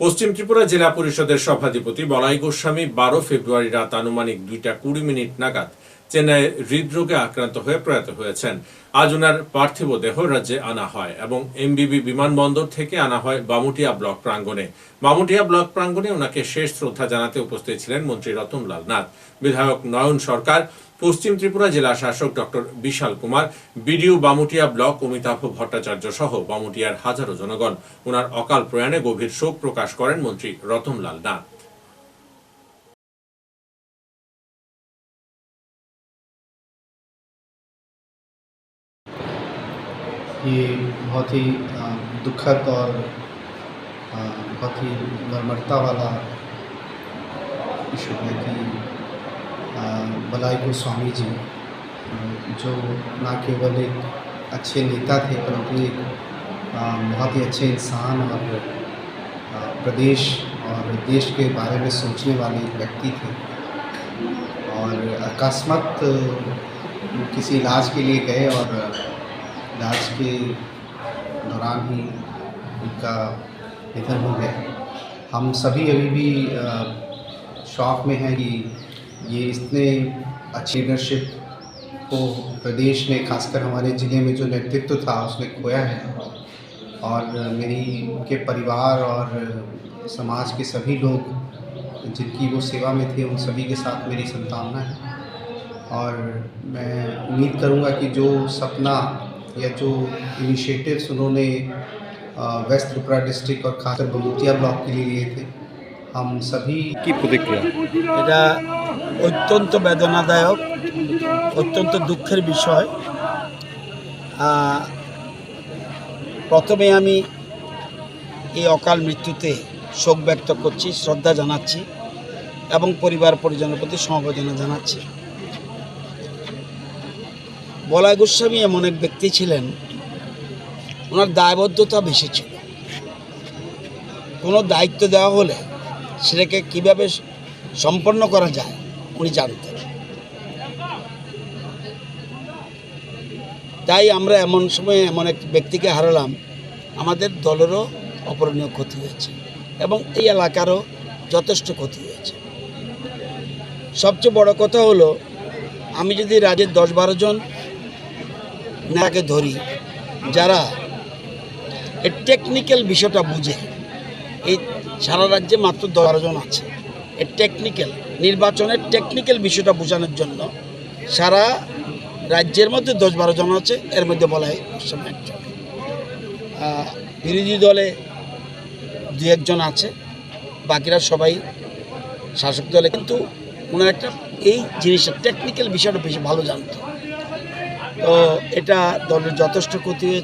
পশ্চিম ত্রিপুরা জেলা পরিষদের সভাধিপতি বলাই গোস্বামী বারো ফেব্রুয়ারি রাত আনুমানিক দুইটা কুড়ি মিনিট নাগাদ চেন্নাইয়ে হৃদরোগে আক্রান্ত হয়ে প্রয়াত হয়েছেন। আজ ওনার পার্থিব দেহ রাজ্যে আনা হয় এবং এমবিবি বিমানবন্দর থেকে আনা হয় বামুটিয়া ব্লক প্রাঙ্গণে। বামুটিয়া ব্লক প্রাঙ্গণে ওনাকে শেষ শ্রদ্ধা জানাতে উপস্থিত ছিলেন মন্ত্রী রতনলাল নাথ। বিধায়ক নয়ন সরকার পশ্চিম ত্রিপুরা জেলা শাসক doctor Bishal Kumar BDO Bamutia block Amitabh Bhattacharya সহ বামুটিয়ার হাজারো জনগণ ওনার অকাল প্রয়াণে গভীর শোক প্রকাশ করেন মন্ত্রী রতনলাল নাথ ये बहुत ही अ, दुखद और अ, बहुत ही मर्मरता वाला इशू है कि अ, बलाई गोस्वामी जी जो ना केवल एक अच्छे नेता थे, परंतु एक बहुत ही अच्छे इंसान और प्रदेश और देश के बारे में सोचने वाले एक व्यक्ति थे। और अकस्मत, किसी इलाज के लिए गए और इलाज के दौरान ही उनका निधन हो गया। हम सभी अभी भी शौक में हैं कि ये इतने अच्छी लीडरशिप को प्रदेश ने खासकर हमारे ज़िले में जो नेतृत्व था, उसने खोया है। और मेरी, उनके परिवार और समाज के सभी लोग जिनकी वो सेवा में थे, उन सभी के साथ मेरी संतावना है। और मैं उम्मीद करूँगा कि जो सपना या जो इनिशिएटिव्स उन्होंने वेस्ट त्रिपुरा डिस्ट्रिक्ट और खासकर बलूतिया ब्लॉक के लिए लिए थे কি প্রতিক্রিয়া এটা অত্যন্ত বেদনাদায়ক অত্যন্ত দুঃখের বিষয়। প্রথমে আমি এই অকাল মৃত্যুতে শোক ব্যক্ত করছি শ্রদ্ধা জানাচ্ছি এবং পরিবার পরিজনের প্রতি সমবেদনা জানাচ্ছি। বলাই গোস্বামী এমন এক ব্যক্তি ছিলেন ওনার দায়বদ্ধতা বেশি ছিল। কোনো দায়িত্ব দেওয়া হলে সেটাকে কীভাবে সম্পন্ন করা যায়, উনি জানতেন। তাই আমরা এমন সময় এমন এক ব্যক্তিকে হারালাম, আমাদের দলেরও অপরণীয় ক্ষতি হয়েছে এবং এই এলাকারও যথেষ্ট ক্ষতি হয়েছে। সবচেয়ে বড় কথা হলো, আমি যদি রাজ্যের দশ বারো জন নেতাকে ধরি, যারা টেকনিক্যাল বিষয়টা বুঝে এই সারা রাজ্যে মাত্র দশ বারো জন আছে। এই টেকনিক্যাল নির্বাচনের টেকনিক্যাল বিষয়টা বোঝানোর জন্য সারা রাজ্যের মধ্যে দশ বারো জন আছে এর মধ্যে বলা হয় গোস্বামী একজন। বিরোধী দলে দু একজন আছে বাকিরা সবাই শাসক দলে। কিন্তু ওনার একটা এই জিনিসটা টেকনিক্যাল বিষয়টা বেশি ভালো জানতো। তো এটা দলের যথেষ্ট ক্ষতি হয়েছে।